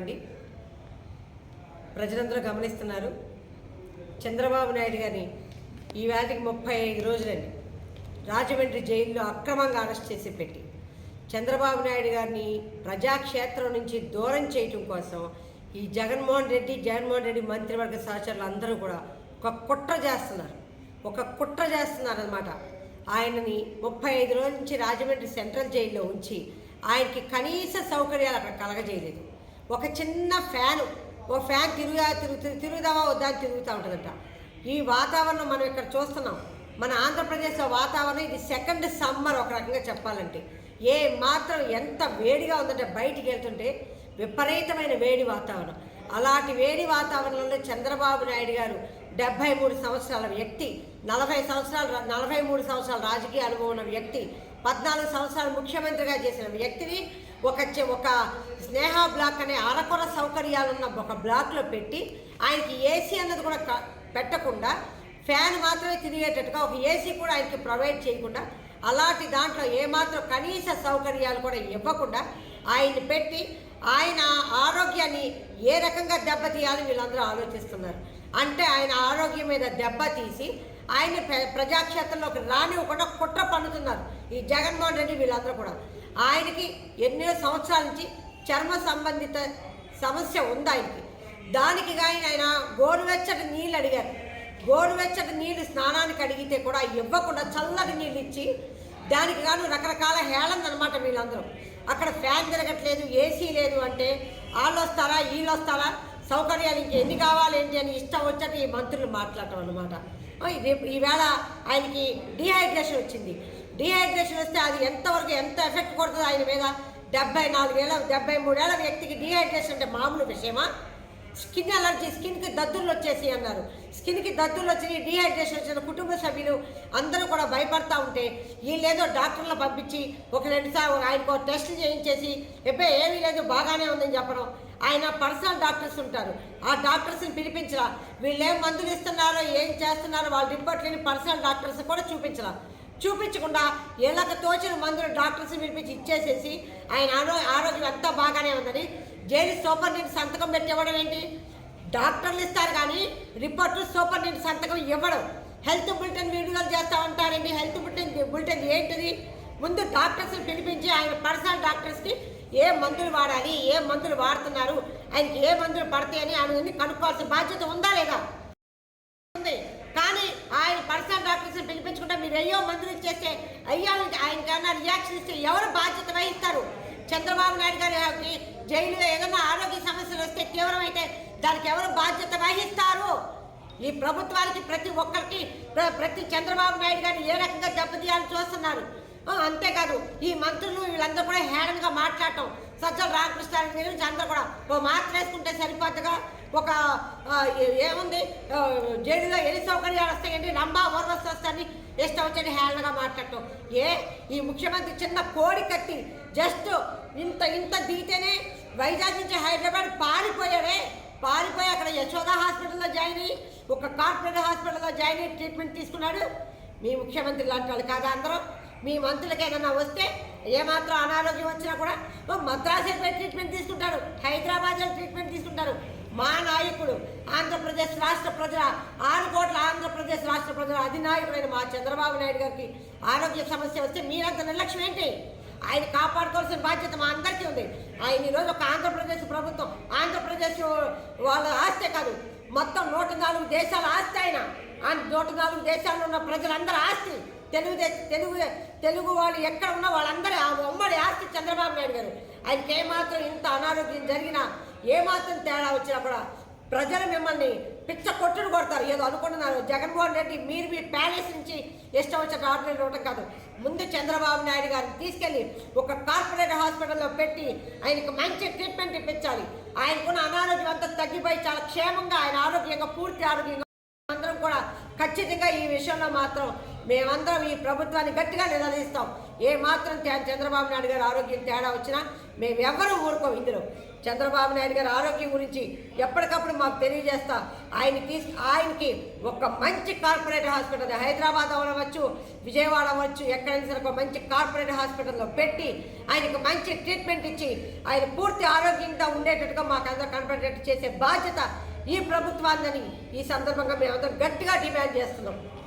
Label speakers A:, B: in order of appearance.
A: అండి ప్రజలందరూ గమనిస్తున్నారు. చంద్రబాబు నాయుడు గారిని ఈ వేళకి ముప్పై ఐదు రోజులండి రాజమండ్రి జైల్లో అక్రమంగా అరెస్ట్ చేసి పెట్టి చంద్రబాబు నాయుడు గారిని ప్రజాక్షేత్రం నుంచి దూరం చేయటం కోసం ఈ జగన్మోహన్ రెడ్డి జగన్మోహన్ రెడ్డి మంత్రివర్గ సహచరులు అందరూ కూడా ఒక కుట్ర చేస్తున్నారు. ఒక కుట్ర చేస్తున్నారు అనమాట ఆయనని ముప్పై ఐదు రోజుల నుంచి రాజమండ్రి సెంట్రల్ జైల్లో ఉంచి ఆయనకి కనీస సౌకర్యాలు అక్కడ కలగజేయలేదు. ఒక చిన్న ఫ్యాను ఓ ఫ్యాన్ తిరుగుదా తిరుగు తిరుగుదామా వద్దా అని తిరుగుతూ ఉంటుందంట. ఈ వాతావరణం మనం ఇక్కడ చూస్తున్నాం. మన ఆంధ్రప్రదేశ్లో వాతావరణం ఇది సెకండ్ సమ్మర్ ఒక రకంగా చెప్పాలంటే. ఏ మాత్రం ఎంత వేడిగా ఉందంటే బయటికి వెళ్తుంటే విపరీతమైన వేడి వాతావరణం. అలాంటి వేడి వాతావరణంలో చంద్రబాబు నాయుడు గారు డెబ్భై మూడు సంవత్సరాల వ్యక్తి నలభై సంవత్సరాలు నలభై మూడు సంవత్సరాల రాజకీయ అనుభవం ఉన్న వ్యక్తి పద్నాలుగు సంవత్సరాలు ముఖ్యమంత్రిగా చేసిన వ్యక్తిని ఒక ఒక స్నేహ బ్లాక్ అనే అరకొర సౌకర్యాలున్న ఒక బ్లాక్లో పెట్టి ఆయనకి ఏసీ అన్నది కూడా క- పెట్టకుండా ఫ్యాన్ మాత్రమే తిరిగేటట్టుగా ఒక ఏసీ కూడా ఆయనకి ప్రొవైడ్ చేయకుండా అలాంటి దాంట్లో ఏమాత్రం కనీస సౌకర్యాలు కూడా ఇవ్వకుండా ఆయన్ని పెట్టి ఆయన ఆరోగ్యాన్ని ఏ రకంగా దెబ్బతీయాలని వీళ్ళందరూ ఆలోచిస్తున్నారు. అంటే ఆయన ఆరోగ్యం మీద దెబ్బ తీసి ఆయన ప్ర- ప్రజాక్షేత్రంలోకి రానివ్వకుండా కుట్ర పన్నుతున్నారు ఈ జగన్మోహన్ రెడ్డి వీళ్ళందరూ కూడా. ఆయనకి ఎన్నో సంవత్సరాల నుంచి చర్మ సంబంధిత సమస్య ఉంది ఆయనకి. దానికి కానీ ఆయన గోరువెచ్చటి నీళ్ళు అడిగారు. గోరువెచ్చటి నీళ్ళు స్నానానికి అడిగితే కూడా ఇవ్వకుండా చల్లటి నీళ్ళు ఇచ్చి దానికి గాను రకరకాల హేళన అనమాట వీళ్ళందరూ. అక్కడ ఫ్యాన్ తిరగట్లేదు ఏసీ లేదు అంటే వాళ్ళు వస్తారా వీళ్ళు వస్తారా సౌకర్యాలు ఇంకెన్ని కావాలి ఏంటి అని ఇష్టం వచ్చేట్టు ఈ మంత్రులు మాట్లాడటం అనమాట రేపు ఈవేళ ఆయనకి డిహైడ్రేషన్ వచ్చింది. డిహైడ్రేషన్ వస్తే అది ఎంతవరకు ఎంత ఎఫెక్ట్ కొడుతుంది ఆయన మీద డెబ్బై నాలుగేళ్ళ డెబ్బై మూడేళ్ళ వ్యక్తికి డిహైడ్రేషన్ అంటే మామూలు విషయమా? స్కిన్ అలర్జీ స్కిన్కి దద్దుర్లు వచ్చేసి అన్నారు. స్కిన్కి దద్దుర్లు వచ్చి డిహైడ్రేషన్ వచ్చిన కుటుంబ సభ్యులు అందరూ కూడా భయపడతా ఉంటే వీళ్ళేదో డాక్టర్లు పంపించి ఒక రెండుసార్లు ఆయనకు టెస్టులు చేయించేసి ఎప్పుడు ఏమీ లేదు బాగానే ఉందని చెప్పడం. ఆయన పర్సనల్ డాక్టర్స్ ఉంటారు. ఆ డాక్టర్స్ని పిలిపించరా. వీళ్ళు ఏం మందులు ఇస్తున్నారో ఏం చేస్తున్నారో వాళ్ళ రిపోర్ట్ లేని పర్సనల్ డాక్టర్స్ కూడా చూపించరా. చూపించకుండా ఎలాగ తోచిన మందులు డాక్టర్స్ పిలిపించి ఇచ్చేసేసి ఆయన ఆరో ఆరోగ్యం అంతా బాగానే ఉందని జైలు సూపరింటెండెంట్ సంతకం పెట్టి ఇవ్వడం ఏంటి? డాక్టర్లు ఇస్తారు కానీ రిపోర్టు సూపరింటెండెంట్ సంతకం ఇవ్వడం. హెల్త్ బులెటిన్ విడుదల చేస్తూ ఉంటారండి హెల్త్ బులెటిన్ బులెటిన్ ఏంటిది? ముందు డాక్టర్స్ని పిలిపించి ఆయన పర్సనల్ డాక్టర్స్కి ఏ మందులు వాడాలి ఏ మందులు వాడుతున్నారు ఆయనకి ఏ మందులు పడతాయని ఆయన కనుక్కోవాల్సిన బాధ్యత ఉందా లేదా? ఉంది. కానీ ఆయన పర్సనల్ డాక్టర్స్ని పిలిపించుకుంటే మీరు అయ్యో మందులు ఇచ్చేస్తే అయ్యో ఆయన కన్నా రియాక్షన్ ఇస్తే ఎవరు బాధ్యత వహిస్తారు? చంద్రబాబు నాయుడు గారికి జైలులో ఏదైనా ఆరోగ్య సమస్యలు వస్తే తీవ్రమైతే దానికి ఎవరు బాధ్యత వహిస్తారు? ఈ ప్రభుత్వానికి ప్రతి ఒక్కరికి ప్రతి చంద్రబాబు నాయుడు గారిని ఏ రకంగా దెబ్బతీయాలని చూస్తున్నారు? అంతేకాదు ఈ మంత్రులు వీళ్ళందరూ కూడా హేళనగా మాట్లాడటం. సజ్జల రామకృష్ణారెడ్డి గురించి అందరూ కూడా ఓ మాత్ర వేసుకుంటే సరిపోతుగా ఒక ఏముంది? జైలులో ఎన్ని సౌకర్యాలు వస్తాయండి రంభా ఓర్వస్ వస్తాయని ఇష్టం వచ్చని హేళనగా మాట్లాడటం. ఏ ఈ ముఖ్యమంత్రి చిన్న కోడి కట్టి జస్ట్ ఇంత ఇంత దిగితేనే వైజాగ్ నుంచి హైదరాబాద్ పారిపోయాడే పారిపోయి అక్కడ యశోద హాస్పిటల్లో జాయిన్ అయ్యి ఒక కార్పొరేట్ హాస్పిటల్లో జాయిన్ అయ్యి ట్రీట్మెంట్ తీసుకున్నాడు. మీ ముఖ్యమంత్రి లాంటి వాళ్ళు కాదా అందరూ? మీ మంత్రులకి ఏదన్నా వస్తే ఏమాత్రం అనారోగ్యం వచ్చినా కూడా మద్రాసు వెళ్ళిపోయి ట్రీట్మెంట్ తీసుకుంటారు. హైదరాబాద్లో ట్రీట్మెంట్ తీసుకుంటారు. మా నాయకుడు ఆంధ్రప్రదేశ్ రాష్ట్ర ప్రజల ఆరు కోట్ల ఆంధ్రప్రదేశ్ రాష్ట్ర ప్రజల అధినాయకుడైన మా చంద్రబాబు నాయుడు గారికి ఆరోగ్య సమస్య వస్తే మీరంత నిర్లక్ష్యం ఏంటి? ఆయన కాపాడుకోవాల్సిన బాధ్యత మా అందరికీ ఉంది. ఆయన ఈరోజు ఒక ఆంధ్రప్రదేశ్ ప్రభుత్వం ఆంధ్రప్రదేశ్ వాళ్ళ ఆస్తే కాదు మొత్తం నూట నాలుగు దేశాల ఆస్తి ఆయన. ఆ నూట నాలుగు దేశాల్లో ఉన్న ప్రజలందరి ఆస్తి. తెలుగు తెలుగు తెలుగు వాళ్ళు ఎక్కడ ఉన్నా వాళ్ళందరూ ఆ ఉమ్మడి ఆస్తి చంద్రబాబు నాయుడు గారు. ఆయనకి ఏమాత్రం ఇంత అనారోగ్యం జరిగినా ఏమాత్రం తేడా వచ్చినా కూడా ప్రజలు మిమ్మల్ని పిచ్చ కొట్టుడు కొడతారు. ఏదో అనుకుంటున్నారు. జగన్మోహన్ రెడ్డి మీరు మీ ప్యాలెస్ నుంచి ఇష్టం వచ్చిన కార్పొరేట్ ఇవ్వడం కాదు. ముందు చంద్రబాబు నాయుడు గారిని తీసుకెళ్ళి ఒక కార్పొరేట్ హాస్పిటల్లో పెట్టి ఆయనకు మంచి ట్రీట్మెంట్ ఇప్పించాలి. ఆయనకున్న అనారోగ్యం అంతా తగ్గిపోయి చాలా క్షేమంగా ఆయన ఆరోగ్యంగా పూర్తి ఆరోగ్యంగా అందరం కూడా ఖచ్చితంగా ఈ విషయంలో మాత్రం మేమందరం ఈ ప్రభుత్వాన్ని గట్టిగా నిలదీస్తాం. ఏ మాత్రం చంద్రబాబు నాయుడు గారు ఆరోగ్యం తేడా వచ్చినా మేము ఎవ్వరూ ఊరుకోం ఇందులో. చంద్రబాబు నాయుడు గారి ఆరోగ్యం గురించి ఎప్పటికప్పుడు మాకు తెలియజేస్తా. ఆయనకి ఆయనకి ఒక మంచి కార్పొరేట్ హాస్పిటల్ హైదరాబాద్ అవ్వచ్చు విజయవాడ అవ్వచ్చు ఎక్కడైనా సరే ఒక మంచి కార్పొరేట్ హాస్పిటల్లో పెట్టి ఆయనకు మంచి ట్రీట్మెంట్ ఇచ్చి ఆయన పూర్తి ఆరోగ్యంగా ఉండేటట్టుగా మాకు అందరూ కనపడేటట్టు చేసే బాధ్యత ఈ ప్రభుత్వాన్ని ఈ సందర్భంగా మేమందరం గట్టిగా డిమాండ్ చేస్తున్నాం.